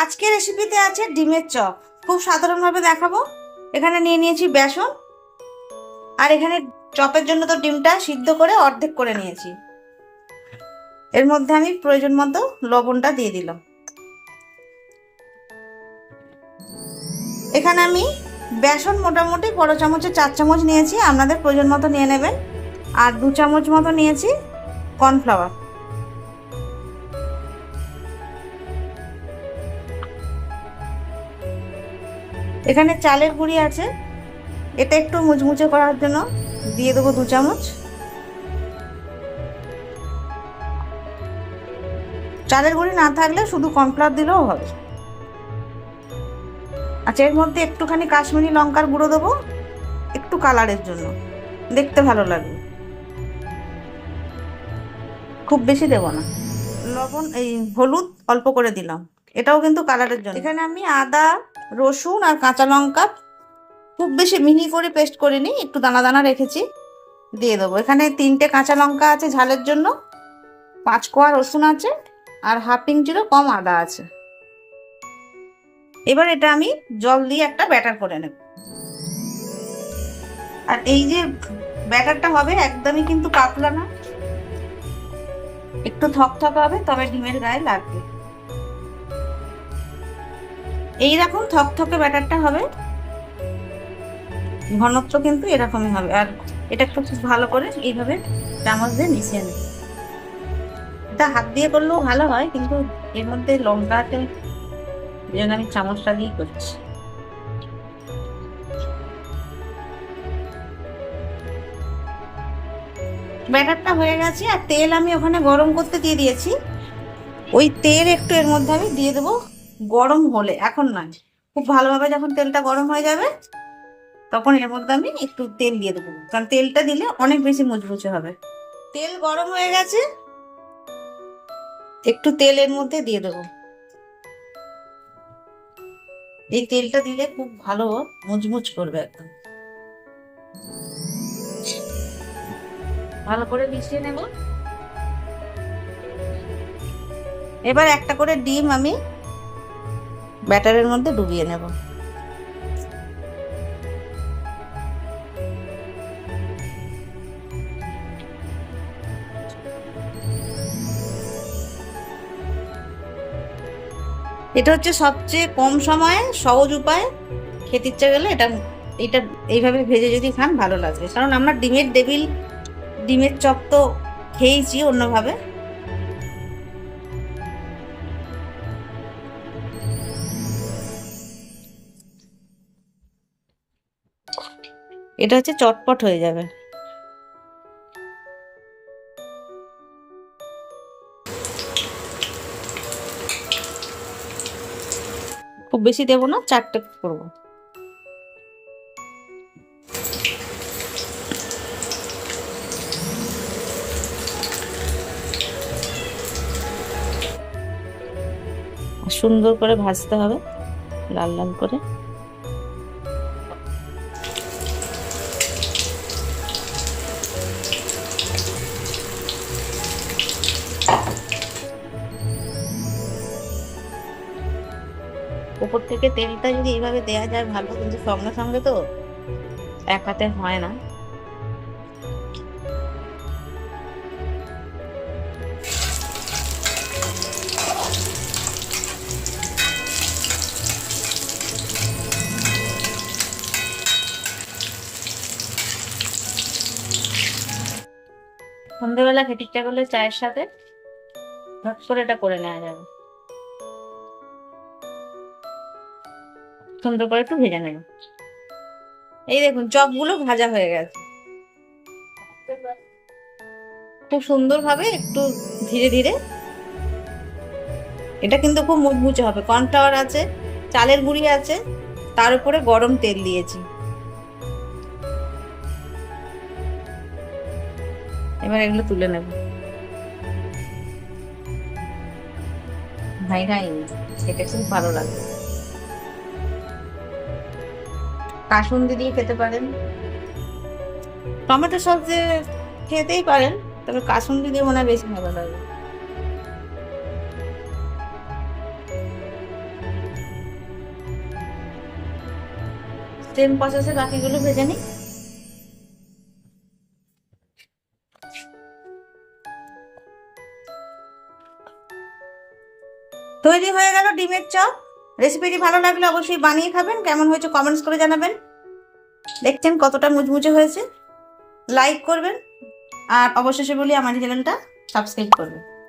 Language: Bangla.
আজকে রেসিপিতে আছে ডিমের চপ। খুব সাধারণভাবে দেখাবো। এখানে নিয়ে নিয়েছি বেসন। আর এখানে চপের জন্য তো ডিমটা সিদ্ধ করে অর্ধেক করে নিয়েছি। এর মধ্যে আমি প্রয়োজন মতো লবণটা দিয়ে দিলাম। এখানে আমি বেসন মোটামুটি বড় চামচে চার চামচ নিয়েছি। আপনাদের প্রয়োজন মতো নিয়ে নেবেন। আর দু চামচ মতো নিয়েছি কর্নফ্লাওয়ার। এখানে চালের গুঁড়ি আছে। এটা একটু মুচমুচে করার জন্য দিয়ে দেবো দু চামচ। চালের গুঁড়ি না থাকলে শুধু কর্নফ্লাওয়ার দিলেও হবে। আচ্ছা এর মধ্যে একটুখানি কাশ্মীরি লঙ্কার গুঁড়ো দেবো, একটু কালারের জন্য। দেখতে ভালো লাগবে। খুব বেশি দেবো না। লবণ, এই হলুদ অল্প করে দিলাম। এটাও কিন্তু কালারের জন্য। এখানে আমি আদা রসুন আর কাঁচা লঙ্কা। খুব বেশি মিহি করে পেস্ট করে নিই একটু দানা দানা রেখেছি। দিয়ে দেবো। এখানে তিনটে কাঁচা লঙ্কা আছে ঝালের জন্য, পাঁচ কোয়া রসুন আছে, আর হাফ ইঞ্চিরও কম আদা আছে। এবার এটা আমি জল দিয়ে একটা ব্যাটার করে নেব। আর এই যে ব্যাটারটা হবে একদমই কিন্তু পাতলা না। একটু থকথক হবে, তবে ডিমের গায়ে লাগবে। এইরকম থকথকে ব্যাটারটা হবে। ঘনত্ব কিন্তু এরকমই হবে। আর এটা খুব ভালো করে এইভাবে চামচ দিয়ে মিশিয়ে নেবে এটা হাত দিয়ে করলেও ভালো হয়, কিন্তু এর মধ্যে লঙ্কা আছে, এই জন্য আমি চামচটা দিয়েই করছি। ব্যাটারটা হয়ে গেছে, আর তেল আমি ওখানে গরম করতে দিয়ে দিয়েছি। ওই তেল একটু এর মধ্যে আমি দিয়ে দেবো। গরম হলে, এখন নয়। খুব ভালোভাবে যখন তেলটা গরম হয়ে যাবে, তখন এর মধ্যে আমি একটু তেল দিয়ে দেবো। কারণ তেলটা দিলে অনেক বেশি মুচমুচে হবে। তেল গরম হয়ে গেছে, একটু তেল এর মধ্যে দিয়ে দেবো। এই তেলটা দিলে খুব ভালো মুচমুচ করবে একদম। ভালো করে মিশিয়ে নেব। এবার একটা করে ডিম আমি ব্যাটারের মধ্যে ডুবিয়ে নেব। এটা হচ্ছে সবচেয়ে কম সময়ে সহজ উপায়। খেতে ইচ্ছে গেলে এটা এটা এইভাবে ভেজে যদি খান ভালো লাগবে। কারণ আমরা ডিমের ডেবিল ডিমের চপ তো খেয়েছি অন্যভাবে। এটা হচ্ছে চটপট হয়ে যাবে। খুব বেশি দেবো না, চারটে করব। সুন্দর করে ভাজতে হবে, লাল লাল করে। উপর থেকে তেলটা যদি এইভাবে দেওয়া যায়, ভালো কিন্তু সঙ্গে সঙ্গে তো এক হাতে হয় না। সন্ধ্যেবেলা ইচ্ছা করলে চায়ের সাথে ভাত করে এটা করে নেওয়া যাবে। সুন্দর করে একটু ভেজে নেব। এই দেখুন, চপগুলো ভাজা হয়ে গেছে। খুব সুন্দর সুন্দরভাবে একটু ধীরে ধীরে। এটা কিন্তু খুব মুচমুচে হবে। কর্নফ্লাওয়ার আছে, চালের গুঁড়ি আছে, তার উপরে গরম তেল দিয়েছি। এবার এগুলো তুলে নেব। ভাই ভাই খেতে খুব ভালো লাগবে কাসুন্দি দিয়ে খেতে পারেন। টমেটো সস দিয়ে খেতেই পারেন, তবে কাসুন্দি দিয়ে মনে হয় বেশি ভালো লাগে। সেম প্রসেসে বাকিগুলো ভেজে নিই। তৈরি হয়ে গেল ডিমের চপ। রেসিপিটি ভালো লাগলে অবশ্যই বানিয়ে খাবেন। কেমন হয়েছে কমেন্টস করে জানাবেন। দেখছেন কতটা মুচমুচে হয়েছে। লাইক করবেন। আর অবশেষে বলি, আমার চ্যানেলটা সাবস্ক্রাইব করবেন।